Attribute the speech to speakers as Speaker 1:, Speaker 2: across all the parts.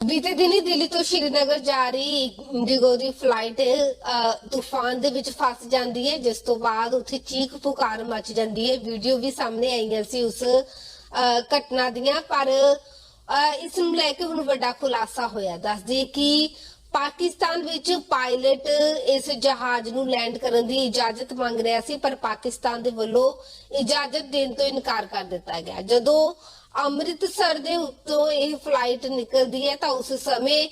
Speaker 1: ਬੀਤੇ ਦਿਨੀ ਦਿੱਲੀ ਤੋਂ ਸ਼੍ਰੀਨਗਰ ਜਾ ਰਹੀ ਇੰਡੀਗੋ ਦੀ ਫਲਾਈਟ ਤੂਫਾਨ ਦੇ ਵਿੱਚ ਫਸ ਜਾਂਦੀ ਹੈ, ਜਿਸ ਤੋਂ ਬਾਅਦ ਉੱਥੇ ਚੀਖ ਪੁਕਾਰ ਮਚ ਜਾਂਦੀ ਹੈ। ਵੀਡੀਓ ਵੀ ਸਾਹਮਣੇ ਆਈਆਂ ਸੀ ਉਸ ਘਟਨਾ ਦੀਆਂ, ਪਰ ਇਸ ਨੂੰ ਲੈ ਕੇ ਹੁਣ ਵੱਡਾ ਖੁਲਾਸਾ ਹੋਇਆ। ਦੱਸਦੀ ਕਿ ਪਾਕਿਸਤਾਨ ਵਿੱਚ ਪਾਇਲਟ ਇਸ ਜਹਾਜ਼ ਨੂੰ ਲੈਂਡ ਕਰਨ ਦੀ ਇਜਾਜ਼ਤ ਮੰਗ ਰਿਹਾ ਸੀ, ਪਰ ਪਾਕਿਸਤਾਨ ਦੇ ਵੱਲੋਂ ਇਜਾਜ਼ਤ ਦੇਣ ਤੋਂ ਇਨਕਾਰ ਕਰ ਦਿੱਤਾ ਗਿਆ। ਜਦੋਂ ਅੰਮ੍ਰਿਤਸਰ ਦੇ ਉੱਤੋਂ ਇਹ ਫਲਾਈਟ ਨਿਕਲਦੀ ਹੈ, ਤਾਂ ਉਸ ਸਮੇਂ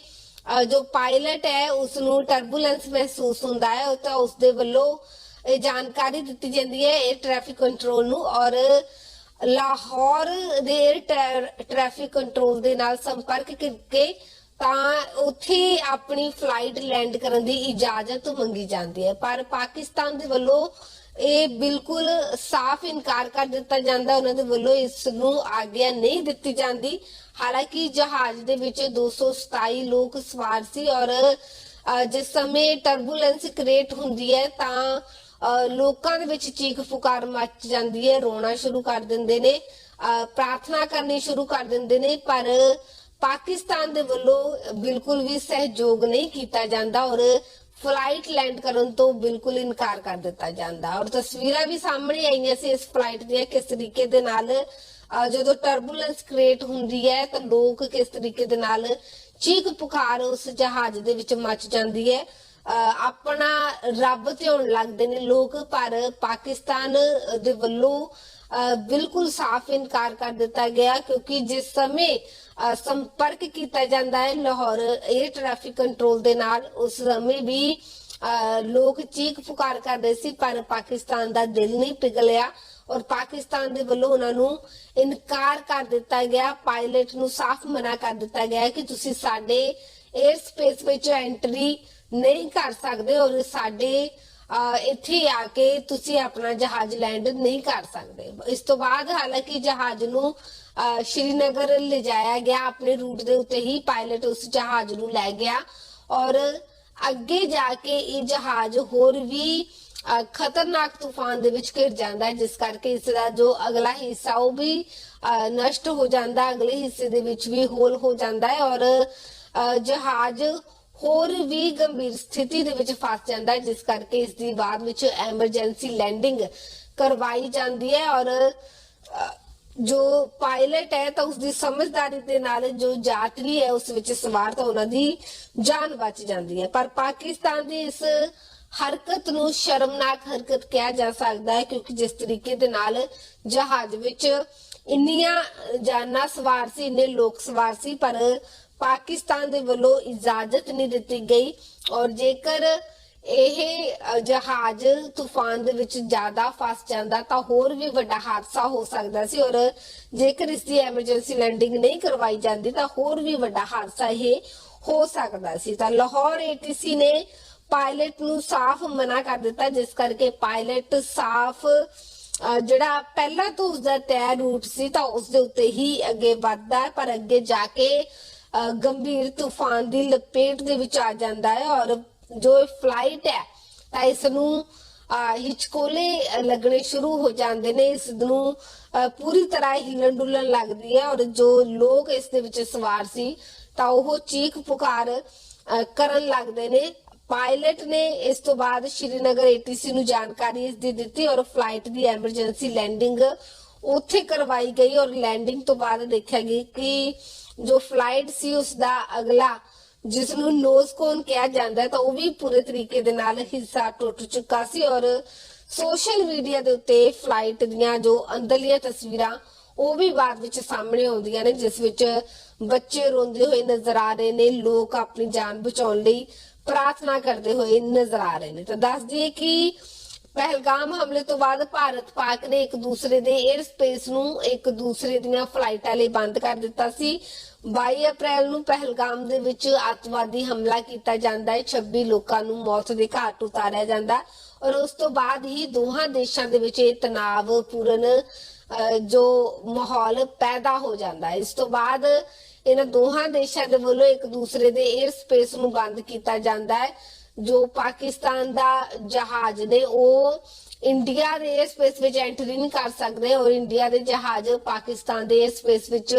Speaker 1: ਜੋ ਪਾਇਲਟ ਹੈ ਉਸ ਨੂੰ ਟਰਬੂਲੈਂਸ ਮਹਿਸੂਸ ਹੁੰਦਾ ਹੈ ਤਾਂ ਉਸ ਦੇ ਵੱਲੋਂ ਇਹ ਜਾਣਕਾਰੀ ਦਿੱਤੀ ਜਾਂਦੀ ਹੈ 에ਅਰ ਟ੍ਰੈਫਿਕ ਕੰਟਰੋਲ ਨੂੰ ਔਰ ਲਾਹੌਰ ਦੇ ਟ੍ਰੈ- ਟ੍ਰੈਫਿਕ ਕੰਟਰੋਲ ਦੇ ਨਾਲ ਸੰਪਰਕ ਕਰਕੇ ਤਾਂ ਉੱਥੇ ਆਪਣੀ ਫਲਾਈਟ ਲੈਂਡ ਕਰਨ ਦੀ ਇਜਾਜ਼ਤ ਮੰਗੀ ਜਾਂਦੀ ਹੈ। ਪਰ ਪਾਕਿਸਤਾਨ ਦੇ ਵੱਲੋਂ ਇਹ ਬਿਲਕੁਲ ਸਾਫ਼ ਇਨਕਾਰ ਕਰ ਦਿੱਤਾ ਜਾਂਦਾ ਉਹਨਾਂ ਦੇ ਵੱਲੋਂ ਇਸ ਨੂੰ ਆਗਿਆ ਨਹੀਂ ਦਿੱਤੀ ਜਾਂਦੀ। ਹਾਲਾਂਕਿ ਜਹਾਜ਼ ਦੇ ਵਿੱਚ 227 ਲੋਕ ਸਵਾਰ ਸੀ ਔਰ ਜਿਸ ਸਮੇਂ ਟਰਬੂਲੈਂਸ ਕ੍ਰੀਏਟ ਹੁੰਦੀ ਹੈ ਤਾਂ ਲੋਕਾਂ ਦੇ ਵਿੱਚ ਚੀਖ ਪੁਕਾਰ ਮਚ ਜਾਂਦੀ ਹੈ। ਰੋਣਾ ਸ਼ੁਰੂ ਕਰ ਦਿੰਦੇ ਨੇ ਪ੍ਰਾਰਥਨਾ ਕਰਨੀ ਸ਼ੁਰੂ ਕਰ ਦਿੰਦੇ ਨੇ। ਪਰ ਪਾਕਿਸਤਾਨ ਦੇ ਵੱਲੋਂ ਬਿਲਕੁਲ ਵੀ ਸਹਿਯੋਗ ਨਹੀਂ ਕੀਤਾ ਜਾਂਦਾ ਔਰ ਫਲਾਈਟ ਲੈਂਡ ਕਰਨ ਤੋਂ ਬਿਲਕੁਲ ਇਨਕਾਰ ਕਰ ਦਿੱਤਾ ਜਾਂਦਾ। ਔਰ ਤਸਵੀਰਾਂ ਵੀ ਸਾਹਮਣੇ ਆਈਆਂ ਸੀ ਇਸ ਫਲਾਈਟ ਦੀਆਂ ਕਿਸ ਤਰੀਕੇ ਦੇ ਨਾਲ ਅਹ, ਜਦੋਂ ਟਰਬੂਲੈਂਸ ਕ੍ਰੀਏਟ ਹੁੰਦੀ ਹੈ ਤਾਂ ਲੋਕ ਕਿਸ ਤਰੀਕੇ ਦੇ ਨਾਲ ਚੀਕ ਪੁਕਾਰ ਉਸ ਜਹਾਜ਼ ਦੇ ਵਿੱਚ ਮਚ ਜਾਂਦੀ ਹੈ। ਆਪਣਾ ਰੱਬ ਧਿਆਉਣ ਲੱਗਦੇ ਨੇ ਲੋਕ, ਪਰ ਪਾਕਿਸਤਾਨ ਦੇ ਵੱਲੋਂ ਬਿਲਕੁਲ ਸਾਫ਼ ਇਨਕਾਰ ਕਰ ਦਿੱਤਾ ਗਿਆ, ਕਿਉਂਕਿ ਜਿਸ ਸਮੇਂ ਸੰਪਰਕ ਕੀਤਾ ਜਾਂਦਾ ਹੈ ਲਾਹੌਰ 에ਅਰ ਟ੍ਰੈਫਿਕ ਕੰਟਰੋਲ ਦੇ ਨਾਲ, ਉਸ ਸਮੇਂ ਵੀ ਲੋਕ ਚੀਕ ਪੁਕਾਰ ਕਰਦੇ ਸੀ, ਪਰ ਪਾਕਿਸਤਾਨ ਦਾ ਦਿਲ ਨਹੀਂ ਪਿਘਲਿਆ। ਔਰ ਪਾਕਿਸਤਾਨ ਦੇ ਵੱਲੋਂ ਉਹਨਾਂ ਨੂੰ ਇਨਕਾਰ ਕਰ ਦਿੱਤਾ ਗਿਆ ਪਾਇਲਟ ਨੂੰ ਸਾਫ਼ ਮਨਾ ਕਰ ਦਿੱਤਾ ਗਿਆ ਕਿ ਤੁਸੀਂ ਸਾਡੇ 에ਅਰ ਸਪੇਸ ਵਿੱਚ ਐਂਟਰੀ ਨਹੀਂ ਕਰ ਸਕਦੇ ਔਰ ਸਾਡੇ ਇੱਥੇ ਆ ਕੇ ਤੁਸੀਂ ਆਪਣਾ ਜਹਾਜ਼ ਲੈਂਡ ਨਹੀਂ ਕਰ ਸਕਦੇ। ਇਸ ਤੋਂ ਬਾਅਦ ਹਾਲਾਂਕਿ ਜਹਾਜ਼ ਨੂੰ ਅਹ ਸ਼੍ਰੀਨਗਰ ਲਿਜਾਇਆ ਗਿਆ, ਆਪਣੇ ਰੂਟ ਦੇ ਉੱਤੇ ਹੀ ਪਾਇਲਟ ਉਸ ਜਹਾਜ਼ ਨੂੰ ਲੈ ਗਿਆ ਔਰ ਅੱਗੇ ਜਾ ਕੇ ਇਹ ਜਹਾਜ਼ ਹੋਰ ਵੀ ਖਤਰਨਾਕ ਤੂਫਾਨ ਦੇ ਵਿੱਚ ਘਿਰ ਜਾਂਦਾ ਹੈ, ਜਿਸ ਕਰਕੇ ਇਸ ਦਾ ਜੋ ਅਗਲਾ ਹਿੱਸਾ ਉਹ ਵੀ ਨਸ਼ਟ ਹੋ ਜਾਂਦਾ ਅਗਲੇ ਹਿੱਸੇ ਦੇ ਵਿੱਚ ਵੀ ਹੋਲ ਹੋ ਜਾਂਦਾ ਹੈ ਔਰ ਜਹਾਜ਼ ਹੋਰ ਵੀ ਗੰਭੀਰ ਸਥਿਤੀ ਦੇ ਵਿੱਚ ਫਸ ਜਾਂਦਾ ਹੈ, ਜਿਸ ਕਰਕੇ ਇਸ ਦੀ ਬਾਅਦ ਵਿੱਚ ਐਮਰਜੈਂਸੀ ਲੈਂਡਿੰਗ ਕਰਵਾਈ ਜਾਂਦੀ ਹੈ ਔਰ ਜੋ ਪਾਇਲਟ ਹੈ ਤਾਂ ਉਸ ਦੀ ਸਮਝਦਾਰੀ ਦੇ ਨਾਲ ਜੋ ਯਾਤਰੀ ਹੈ ਉਸ ਵਿੱਚ ਸਵਾਰ ਤਾਂ ਉਹਨਾਂ ਦੀ ਜਾਨ ਬਚ ਜਾਂਦੀ ਹੈ। ਪਰ ਪਾਕਿਸਤਾਨ ਦੀ ਇਸ ਹਰਕਤ ਨੂੰ ਸ਼ਰਮਨਾਕ ਹਰਕਤ ਕਿਹਾ ਜਾ ਸਕਦਾ ਹੈ, ਕਿਉਂਕਿ ਜਿਸ ਤਰੀਕੇ ਦੇ ਨਾਲ ਜਹਾਜ਼ ਵਿੱਚ ਇੰਨੀਆਂ ਜਾਨਾਂ ਸਵਾਰ ਸੀ, ਇੰਨੇ ਲੋਕ ਸਵਾਰ ਸੀ, ਪਰ ਪਾਕਿਸਤਾਨ ਦੇ ਵੱਲੋਂ ਇਜਾਜ਼ਤ ਨਹੀਂ ਦਿੱਤੀ ਗਈ। ਔਰ ਜੇਕਰ ਇਹ ਜਹਾਜ਼ ਤੂਫਾਨ ਦੇ ਵਿੱਚ ਜ਼ਿਆਦਾ ਫਸ ਜਾਂਦਾ ਤਾਂ ਹੋਰ ਵੀ ਵੱਡਾ ਹਾਦਸਾ ਹੋ ਸਕਦਾ ਸੀ। ਔਰ ਜੇਕਰ ਇਸ ਦੀ ਐਮਰਜੈਂਸੀ ਲੈਂਡਿੰਗ ਨਹੀਂ ਕਰਵਾਈ ਜਾਂਦੀ ਤਾਂ ਹੋਰ ਵੀ ਵੱਡਾ ਹਾਦਸਾ ਇਹ ਹੋ ਸਕਦਾ ਸੀ। ਤਾਂ ਲਾਹੌਰ ਏਟੀਸੀ ਨੇ ਪਾਇਲਟ ਨੂੰ ਸਾਫ਼ ਮਨਾ ਕਰ ਦਿੱਤਾ, ਜਿਸ ਕਰਕੇ ਪਾਇਲਟ ਸਾਫ਼ ਅਹ ਜਿਹੜਾ ਪਹਿਲਾਂ ਤੋਂ ਉਸਦਾ ਤੈਅ ਰੂਟ ਸੀ, ਤਾਂ ਉਸ ਦੇ ਉੱਤੇ ਹੀ ਅੱਗੇ ਵੱਧਦਾ ਪਰ ਅੱਗੇ ਜਾ ਕੇ ਗੰਭੀਰ ਤੂਫਾਨ ਦੀ ਲਪੇਟ ਦੇ ਵਿੱਚ ਆ ਜਾਂਦਾ ਹੈ ਔਰ ਜੋ ਫਲਾਈਟ ਹੈ, ਤਾਂ ਇਸ ਨੂੰ ਹਿਚਕੋਲੇ ਲੱਗਣੇ ਸ਼ੁਰੂ ਹੋ ਜਾਂਦੇ ਨੇ ਇਸ ਨੂੰ ਪੂਰੀ ਤਰ੍ਹਾਂ ਹਿਲਣ ਡੁਲਣ ਲੱਗਦੀ ਹੈ ਔਰ ਜੋ ਲੋਕ ਇਸ ਦੇ ਵਿੱਚ ਸਵਾਰ ਸੀ, ਤਾਂ ਉਹ ਚੀਖ ਪੁਕਾਰ ਕਰਨ ਲੱਗਦੇ ਨੇ। ਪਾਇਲਟ ਨੇ ਇਸ ਤੋਂ ਬਾਅਦ ਸ਼੍ਰੀਨਗਰ ਏਟੀਸੀ ਨੂੰ ਜਾਣਕਾਰੀ ਇਸ ਦੀ ਦਿੱਤੀ ਔਰ ਫਲਾਈਟ ਦੀ ਐਮਰਜੈਂਸੀ ਲੈਂਡਿੰਗ ਉੱਥੇ ਕਰਵਾਈ ਗਈ ਔਰ ਲੈਂਡਿੰਗ ਤੋਂ ਬਾਅਦ ਦੇਖਿਆ ਗਿਆ ਕਿ ਜੋ ਫਲਾਈਟ ਸੀ ਉਸ ਦਾ ਅਗਲਾ, ਜਿਸ ਨੂੰ ਨੋਜ਼ ਕੋਨ ਕਿਹਾ ਜਾਂਦਾ ਹੈ, ਤਾਂ ਉਹ ਵੀ ਪੂਰੇ ਤਰੀਕੇ ਦੇ ਨਾਲ ਹਿੱਸਾ ਟੁੱਟ ਚੁੱਕਾ ਸੀ ਔਰ ਸੋਸ਼ਲ ਮੀਡੀਆ ਦੇ ਉੱਤੇ ਫਲਾਈਟ ਦੀਆਂ ਜੋ ਅੰਦਰਲੀਆਂ ਤਸਵੀਰਾਂ, ਉਹ ਵੀ ਬਾਅਦ ਵਿੱਚ ਸਾਹਮਣੇ ਆਉਂਦੀਆਂ ਨੇ, ਜਿਸ ਵਿੱਚ ਬੱਚੇ ਰੋਂਦੇ ਹੋਏ ਨਜ਼ਰ ਆ ਰਹੇ ਨੇ, ਲੋਕ ਆਪਣੀ ਜਾਨ ਬਚਾਉਣ ਲਈ ਪ੍ਰਾਰਥਨਾ ਕਰਦੇ ਹੋਏ ਨਜ਼ਰ ਆ ਰਹੇ ਨੇ। ਤਾਂ ਦੱਸ ਦਈਏ ਕਿ ਪਹਿਲਗਾਮ ਹਮਲੇ ਤੋਂ ਬਾਅਦ ਭਾਰਤ ਪਾਕ ਨੇ ਇੱਕ ਦੂਸਰੇ ਦੇ 에ਅਰ ਸਪੇਸ ਨੂੰ ਇੱਕ ਦੂਸਰੇ ਦੀਆਂ ਫਲਾਈਟਾਂ ਲਈ ਬੰਦ ਕਰ ਦਿੱਤਾ ਸੀ। 22 ਅਪ੍ਰੈਲ ਨੂੰ ਪਹਿਲਗਾਮ ਦੇ ਵਿੱਚ ਅੱਤਵਾਦੀ ਹਮਲਾ ਕੀਤਾ ਜਾਂਦਾ ਹੈ। 26 ਲੋਕਾਂ ਨੂੰ ਮੌਤ ਦੇ ਘਾਟ ਉਤਾਰਿਆ ਜਾਂਦਾ ਔਰ ਉਸ ਤੋਂ ਬਾਅਦ ਹੀ ਦੋਹਾਂ ਦੇਸ਼ਾਂ ਦੇ ਵਿੱਚ ਇਹ ਤਣਾਅ ਪੂਰਨ ਜੋ ਮਾਹੌਲ ਪੈਦਾ ਹੋ ਜਾਂਦਾ ਹੈ। ਇਸ ਤੋਂ ਬਾਅਦ ਇਹਨਾਂ ਦੋਹਾਂ ਦੇਸ਼ਾਂ ਦੇ ਵੱਲੋਂ ਇੱਕ ਦੂਸਰੇ ਦੇ 에ਅਰ ਸਪੇਸ ਨੂੰ ਬੰਦ ਕੀਤਾ ਜਾਂਦਾ ਹੈ। ਜੋ ਪਾਕਿਸਤਾਨ ਦਾ ਜਹਾਜ਼ ਨੇ, ਉਹ ਇੰਡੀਆ ਦੇ 에ਅਰ ਸਪੇਸ ਵਿੱਚ ਐਂਟਰੀ ਨਹੀਂ ਕਰ ਸਕਦੇ ਔਰ ਇੰਡੀਆ ਦੇ ਜਹਾਜ਼ ਪਾਕਿਸਤਾਨ ਦੇ 에ਅਰ ਸਪੇਸ ਵਿੱਚ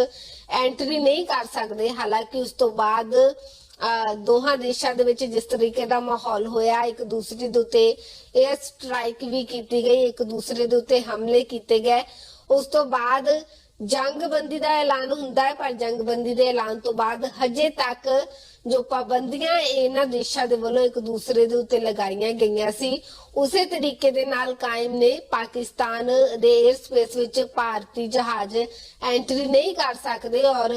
Speaker 1: ਐਂਟਰੀ ਨਹੀਂ ਕਰ ਸਕਦੇ। ਹਾਲਾਂਕਿ ਉਸ ਤੋਂ ਬਾਅਦ ਦੋਹਾਂ ਦੇਸ਼ਾਂ ਦੇ ਵਿੱਚ ਜਿਸ ਤਰੀਕੇ ਦਾ ਮਾਹੌਲ ਹੋਇਆ, ਇੱਕ ਦੂਸਰੇ ਦੇ ਉੱਤੇ 에ਅਰ ਸਟ੍ਰਾਈਕ ਵੀ ਕੀਤੀ ਗਈ, ਇੱਕ ਦੂਸਰੇ ਦੇ ਉੱਤੇ ਹਮਲੇ ਕੀਤੇ ਗਏ। ਉਸ ਤੋਂ ਬਾਅਦ ਜੰਗਬੰਦੀ ਦਾ ਐਲਾਨ ਹੁੰਦਾ ਹੈ, ਪਰ ਜੰਗਬੰਦੀ ਦੇ ਐਲਾਨ ਤੋਂ ਬਾਅਦ ਹਜੇ ਤੱਕ ਜੋ ਪਾਬੰਦੀਆਂ ਇਹਨਾਂ ਦੇਸ਼ਾਂ ਦੇ ਵੱਲੋਂ ਇੱਕ ਦੂਸਰੇ ਦੇ ਉੱਤੇ ਲਗਾਈਆਂ ਗਈਆਂ ਸੀ, ਉਸੇ ਤਰੀਕੇ ਦੇ ਨਾਲ ਕਾਇਮ ਨੇ ਪਾਕਿਸਤਾਨ ਦੇ 에ਅਰ ਸਪੇਸ ਵਿੱਚ ਭਾਰਤੀ ਜਹਾਜ਼ ਐਂਟਰੀ ਨਹੀਂ ਕਰ ਸਕਦੇ ਔਰ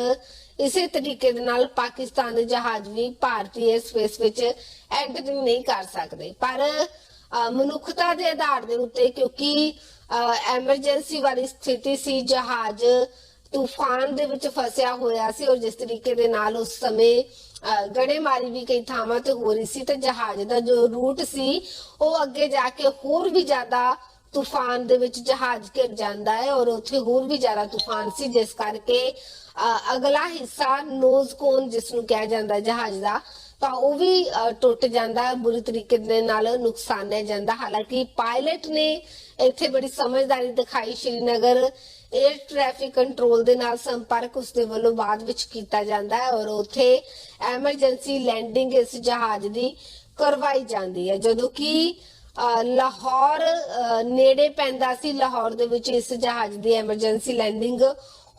Speaker 1: ਇਸੇ ਤਰੀਕੇ ਦੇ ਨਾਲ ਪਾਕਿਸਤਾਨ ਦੇ ਜਹਾਜ਼ ਵੀ ਭਾਰਤੀ 에ਅਰ ਸਪੇਸ ਵਿੱਚ ਐਂਟਰੀ ਨਹੀਂ ਕਰ ਸਕਦੇ। ਪਰ ਮਨੁੱਖਤਾ ਦੇ ਆਧਾਰ ਦੇ ਉੱਤੇ ਕਿਉਂਕਿ ਐਮਰਜੈਂਸੀ ਵਾਲੀ ਸਥਿਤੀ ਸੀ ਜਹਾਜ਼ ਤੂਫਾਨ ਦੇ ਵਿੱਚ ਫਸਿਆ ਹੋਇਆ ਸੀ ਔਰ ਜਿਸ ਤਰੀਕੇ ਦੇ ਨਾਲ ਉਸ ਸਮੇਂ ਅ, ਗੜੇਮਾਰੀ ਵੀ ਕਈ ਥਾਵਾਂ ਤੇ ਹੋ ਰਹੀ ਸੀ ਤੇ ਜਹਾਜ਼ ਦਾ ਜੋ ਰੂਟ ਸੀ ਉਹ ਅੱਗੇ ਜਾ ਕੇ ਹੋਰ ਵੀ ਜ਼ਿਆਦਾ ਤੂਫਾਨ ਦੇ ਵਿੱਚ ਜਹਾਜ਼ ਘਿਰ ਜਾਂਦਾ ਹੈ ਔਰ ਉੱਥੇ ਹੋਰ ਵੀ ਜ਼ਿਆਦਾ ਤੂਫਾਨ ਸੀ ਜਿਸ ਕਰਕੇ ਅਗਲਾ ਹਿੱਸਾ ਨੋਜ਼ ਕੋਨ ਜਿਸ ਨੂੰ ਕਿਹਾ ਜਾਂਦਾ ਜਹਾਜ਼ ਦਾ ਤਾਂ ਉਹ ਵੀ ਟੁੱਟ ਜਾਂਦਾ, ਬੁਰੀ ਤਰੀਕੇ ਦੇ ਨਾਲ ਨੁਕਸਾਨਿਆ ਜਾਂਦਾ। ਹਾਲਾਂਕਿ ਪਾਇਲਟ ਨੇ ਇੱਥੇ ਬੜੀ ਸਮਝਦਾਰੀ ਦਿਖਾਈ। ਸ਼੍ਰੀਨਗਰ 에ਅਰ ਟ੍ਰੈਫਿਕ ਕੰਟਰੋਲ ਦੇ ਨਾਲ ਸੰਪਰਕ ਉਸਦੇ ਵੱਲੋਂ ਬਾਅਦ ਵਿੱਚ ਕੀਤਾ ਜਾਂਦਾ ਹੈ ਔਰ ਉੱਥੇ ਐਮਰਜੈਂਸੀ ਲੈਂਡਿੰਗ ਇਸ ਜਹਾਜ਼ ਦੀ ਕਰਵਾਈ ਜਾਂਦੀ ਹੈ। ਜਦੋਂ ਕਿ ਲਾਹੌਰ ਨੇੜੇ ਪੈਂਦਾ ਸੀ। ਲਾਹੌਰ ਦੇ ਵਿੱਚ ਇਸ ਜਹਾਜ਼ ਦੀ ਐਮਰਜੈਂਸੀ ਲੈਂਡਿੰਗ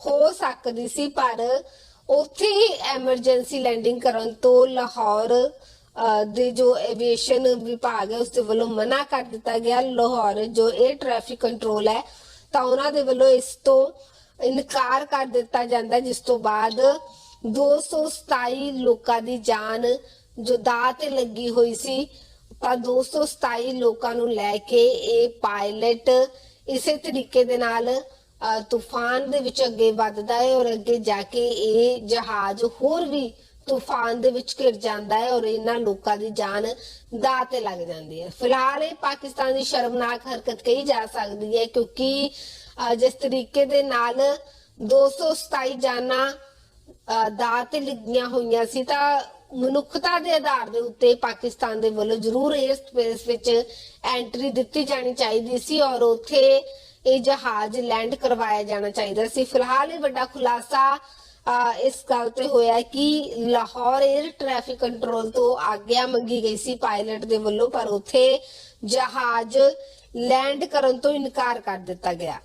Speaker 1: ਹੋ ਸਕਦੀ ਸੀ, ਪਰ ਉੱਥੇ ਹੀ ਐਮਰਜੈਂਸੀ ਲੈਂਡਿੰਗ ਕਰਨ ਤੋਂ ਲਾਹੌਰ ਦੇ ਜੋ ਐਵੀਏਸ਼ਨ ਵਿਭਾਗ ਹੈ ਉਸ ਦੇ ਵੱਲੋਂ ਮਨਾ ਕਰ ਦਿੱਤਾ ਗਿਆ। ਲਾਹੌਰ ਜੋ 에ਅਰ ਟ੍ਰੈਫਿਕ ਕੰਟਰੋਲ ਹੈ ਤਾਂ ਉਹਨਾਂ ਦੇ ਵੱਲੋਂ ਇਸ ਤੋਂ ਇਨਕਾਰ ਕਰ ਦਿੱਤਾ ਜਾਂਦਾ ਹੈ, ਜਿਸ ਤੋਂ ਬਾਅਦ 227 ਲੋਕਾਂ ਦੀ ਜਾਨ ਜੋ ਦਾਅ ਤੇ ਲੱਗੀ ਹੋਈ ਸੀ ਤਾਂ 227 ਲੋਕਾਂ ਨੂੰ ਲੈ ਕੇ ਇਹ ਪਾਇਲਟ ਇਸੇ ਤਰੀਕੇ ਦੇ ਨਾਲ ਤੂਫਾਨ ਦੇ ਵਿੱਚ ਅੱਗੇ ਵੱਧਦਾ ਹੈ ਔਰ ਅੱਗੇ ਜਾ ਕੇ ਇਹ ਜਹਾਜ਼ ਹੋਰ ਵੀ ਤੂਫਾਨ ਦੇ ਵਿੱਚ ਘਿਰ ਜਾਂਦਾ ਹੈ ਔਰ ਇਹਨਾਂ ਲੋਕਾਂ ਦੀ ਜਾਨ ਦਾਅ ਤੇ ਲੱਗ ਜਾਂਦੀ ਹੈ। ਫਿਲਹਾਲ ਇਹ ਪਾਕਿਸਤਾਨ ਦੀ ਸ਼ਰਮਨਾਕ ਹਰਕਤ ਕਹੀ ਜਾ ਸਕਦੀ ਹੈ ਕਿਉਂਕਿ ਜਿਸ ਤਰੀਕੇ ਦੇ ਨਾਲ 227 ਜਾਨਾਂ ਅ, ਦਾਅ ਤੇ ਲੱਗੀਆਂ ਹੋਈਆਂ ਸੀ ਤਾਂ ਮਨੁੱਖਤਾ ਦੇ ਆਧਾਰ ਦੇ ਉੱਤੇ ਪਾਕਿਸਤਾਨ ਦੇ ਵੱਲੋਂ ਜ਼ਰੂਰ 에ਅਰ ਸਪੇਸ ਵਿੱਚ ਐਂਟਰੀ ਦਿੱਤੀ ਜਾਣੀ ਚਾਹੀਦੀ ਸੀ ਔਰ ਉੱਥੇ ਇਹ ਜਹਾਜ਼ ਲੈਂਡ ਕਰਵਾਇਆ ਜਾਣਾ ਚਾਹੀਦਾ ਸੀ। ਫਿਲਹਾਲ ਇਹ ਵੱਡਾ ਖੁਲਾਸਾ ਇਸ ਗੱਲ ਤੇ ਹੋਇਆ ਕਿ ਲਾਹੌਰ 에ਅਰ ਟ੍ਰੈਫਿਕ ਕੰਟਰੋਲ ਤੋਂ ਆਗਿਆ ਮੰਗੀ ਗਈ ਸੀ ਪਾਇਲਟ ਦੇ ਵੱਲੋਂ, ਪਰ ਉੱਥੇ ਜਹਾਜ਼ ਲੈਂਡ ਕਰਨ ਤੋਂ ਇਨਕਾਰ ਕਰ ਦਿੱਤਾ ਗਿਆ।